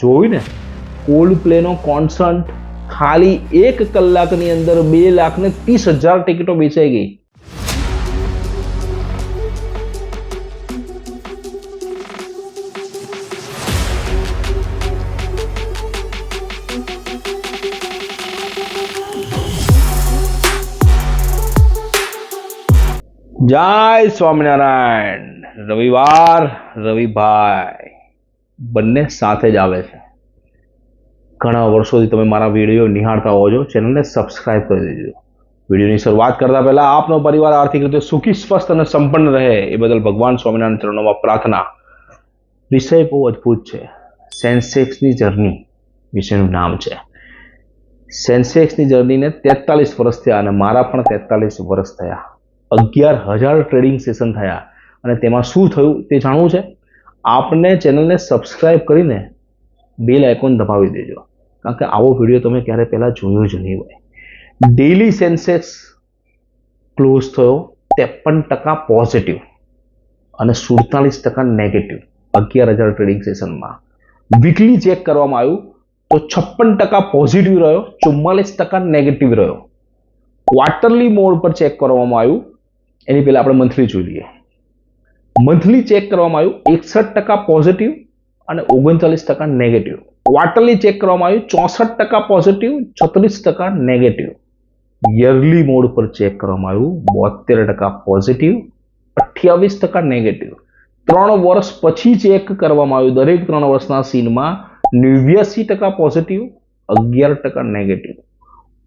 જોયું ને? કોલ્ડ પ્લેનો કોન્સર્ટ ખાલી એક કલાકની અંદર બે લાખ ને ત્રીસ હજાર ટિકિટો વેચાઈ ગઈ. જય સ્વામિનારાયણ. રવિવાર, રવિભાઈ. બંને સાથે જ આવે છે. ઘણા વર્ષોથી તમે મારા વીડિયો નિહાળતા હોવ છો, ચેનલને સબસ્ક્રાઇબ કરી દેજો. વિડીયોની શરૂઆત કરતા પહેલાં આપનો પરિવાર આર્થિક રીતે સુખી, સ્વસ્થ અને સંપન્ન રહે એ બદલ ભગવાન સ્વામિનારાયણ ચરણોમાં પ્રાર્થના. વિષય બહુ અદ્ભુત છે. સેન્સેક્સની જર્ની વિષયનું નામ છે. સેન્સેક્સની જર્નીને તેતાલીસ વર્ષ થયા અને મારા પણ તેતાલીસ વર્ષ થયા. અગિયાર હજાર ટ્રેડિંગ સેશન થયા અને તેમાં શું થયું તે જાણવું છે? આપને ચેનલને સબસ્ક્રાઇબ કરીને બેલ આઇકોન દબાવી દેજો. કારણ કે આવો વીડિયો તમે ક્યારે પહેલાં જોયો જ નહીં હોય. ડેઇલી સેન્સેક્સ ક્લોઝ થયો ત્રેપન ટકા પોઝિટિવ અને સુડતાલીસ ટકા નેગેટિવ અગિયાર હજાર ટ્રેડિંગ સેશનમાં વીકલી ચેક કરવામાં આવ્યું તો છપ્પન ટકા પોઝિટિવ રહ્યો, ચુમ્માલીસ ટકા નેગેટિવ રહ્યો. ક્વાર્ટરલી મોડ પર ચેક કરવામાં આવ્યું. એની પહેલાં આપણે મંથલી જોઈ લઈએ. મંથલી ચેક કરવામાં આવ્યું, એકસઠ ટકા પોઝિટિવ અને ઓગણચાલીસ ટકા નેગેટિવ ક્વાર્ટરલી ચેક કરવામાં આવ્યું, ચોસઠ ટકા પોઝિટિવ છત્રીસ ટકા નેગેટિવ યરલી મોડ પર ચેક કરવામાં આવ્યું બોતેર ટકા પોઝિટિવ અઠ્યાવીસ ટકા નેગેટિવ ત્રણ વર્ષ પછી ચેક કરવામાં આવ્યું, દરેક ત્રણ વર્ષના સીનમાં નેવ્યાસી ટકા પોઝિટિવ અગિયાર ટકા નેગેટિવ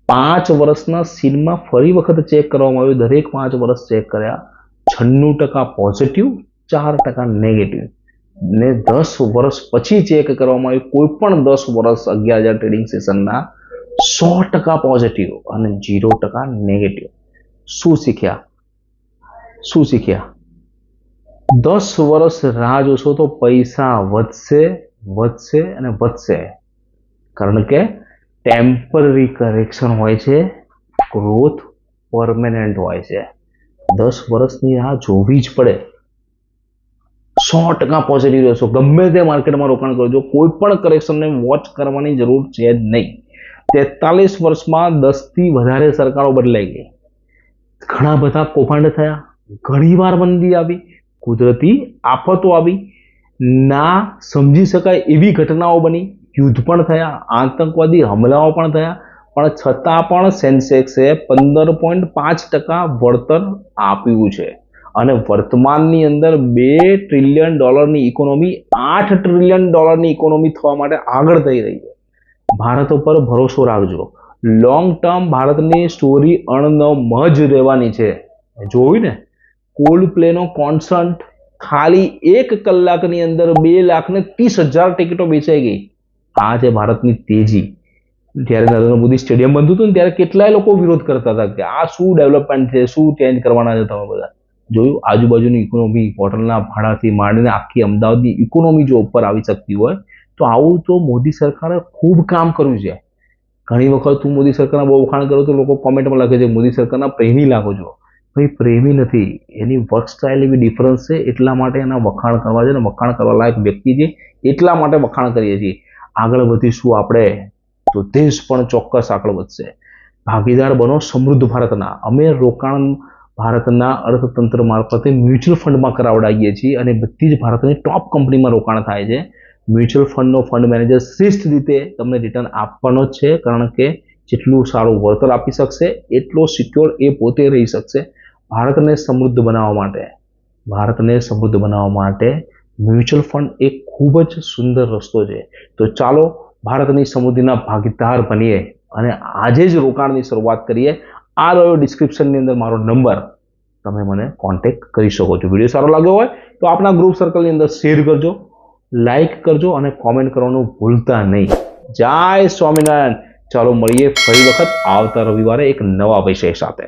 પાંચ વર્ષના સીનમાં ફરી વખત ચેક કરવામાં આવ્યું, દરેક પાંચ વર્ષ ચેક કર્યા છન્નું ટકા પોઝિટિવ ચાર ટકા નેગેટિવ ને દસ વર્ષ પછી ચેક કરવામાં આવ્યું, કોઈ પણ દસ વર્ષ અગિયાર હજાર ટ્રેડિંગ સેશનના સો ટકા પોઝિટિવ અને જીરો ટકા નેગેટિવ શું શીખ્યા? શું શીખ્યા? દસ વર્ષ રાહ જોશો તો પૈસા વધશે વધશે અને વધશે. કારણ કે ટેમ્પરરી કરેક્શન હોય છે ગ્રોથ પરમેનન્ટ હોય છે. દસ વર્ષની રાહ જોવી જ પડે. સો ટકા પોઝિટિવ રહેશો. ગમે તે માર્કેટમાં રોકાણ કરજો. કોઈ પણ કરેક્શનને વોચ કરવાની જરૂર છે જ નહીં. તેતાલીસ વર્ષમાં દસથી વધારે સરકારો બદલાઈ ગઈ. ઘણા બધા કૌભાંડ થયા. ઘણીવાર મંદી આવી. કુદરતી આફતો આવી. ના સમજી શકાય એવી ઘટનાઓ બની. યુદ્ધ પણ થયા. આતંકવાદી હમલાઓ પણ થયા. પણ છતાં પણ સેન્સેક્સે પંદર પોઈન્ટ પાંચ ટકા વળતર આપ્યું છે. અને વર્તમાનની અંદર બે ટ્રિલિયન ડોલરની ઇકોનોમી આઠ ટ્રિલિયન ડોલરની ઇકોનોમી થવા માટે આગળ થઈ રહી છે. ભારત ઉપર ભરોસો રાખજો. લોંગ ટર્મ ભારતની સ્ટોરી અણનમ મજ રહેવાની છે. જોયું ને? કોલ્ડ પ્લેનો કોન્સર્ટ ખાલી એક કલાકની અંદર બે લાખ ને ત્રીસ હજાર ટિકિટો વેચાઈ ગઈ. આ છે ભારતની તેજી. જ્યારે નરેન્દ્ર મોદી સ્ટેડિયમ બનતું હતું ને ત્યારે કેટલાય લોકો વિરોધ કરતા હતા કે આ શું ડેવલપમેન્ટ છે, શું ચેન્જ કરવાના છે તમે બધા? જોયું? આજુબાજુની ઇકોનોમી હોટલના ભાડાથી માંડીને આખી અમદાવાદની ઇકોનોમી જો ઉપર આવી શકતી હોય, તો આવું તો મોદી સરકારે ખૂબ કામ કર્યું છે. ઘણી વખત હું મોદી સરકારના બહુ વખાણ કરું તો લોકો કોમેન્ટમાં લખે છે, મોદી સરકારના પ્રેમી લાગો છો. ભાઈ, પ્રેમી નથી. એની વર્ક સ્ટાઇલ એવી ડિફરન્સ છે, એટલા માટે એના વખાણ કરવા છે ને વખાણ કરવા લાયક વ્યક્તિ છે, એટલા માટે વખાણ કરીએ છીએ. આગળ વધીશું આપણે તો દેશ પણ ચોક્કસ આગળ વધશે. ભાગીદાર બનો સમૃદ્ધ ભારતના. અમે રોકાણ ભારતના અર્થતંત્ર મારફતે મ્યુચ્યુઅલ ફંડમાં કરાવડાવીએ છીએ અને બધી જ ભારતની ટોપ કંપનીમાં રોકાણ થાય છે. મ્યુચ્યુઅલ ફંડનો ફંડ મેનેજર શ્રેષ્ઠ રીતે તમને રિટર્ન આપવાનો જ છે, કારણ કે જેટલું સારું વળતર આપી શકશે, એટલો સિક્યોર એ પોતે રહી શકશે. ભારતને સમૃદ્ધ બનાવવા માટે. ભારતને સમૃદ્ધ બનાવવા માટે મ્યુચ્યુઅલ ફંડ એક ખૂબ જ સુંદર રસ્તો છે. તો ચાલો ભારતની સમૃદ્ધિના ભાગીદાર બનીએ અને આજે જ રોકાણની શરૂઆત કરીએ, આ રહ્યો ડિસ્ક્રિપ્શનની અંદર મારો નંબર તમે મને કોન્ટેક્ટ કરી શકો છો. વીડિયો સારો લાગ્યો હોય તો આપણા ગ્રુપ સર્કલની અંદર શેર કરજો લાઇક કરજો અને કોમેન્ટ કરવાનું ભૂલતા નહીં. જય સ્વામિનારાયણ. ચાલો મળીએ ફરી વખત આવતા રવિવારે એક નવા વિષય સાથે.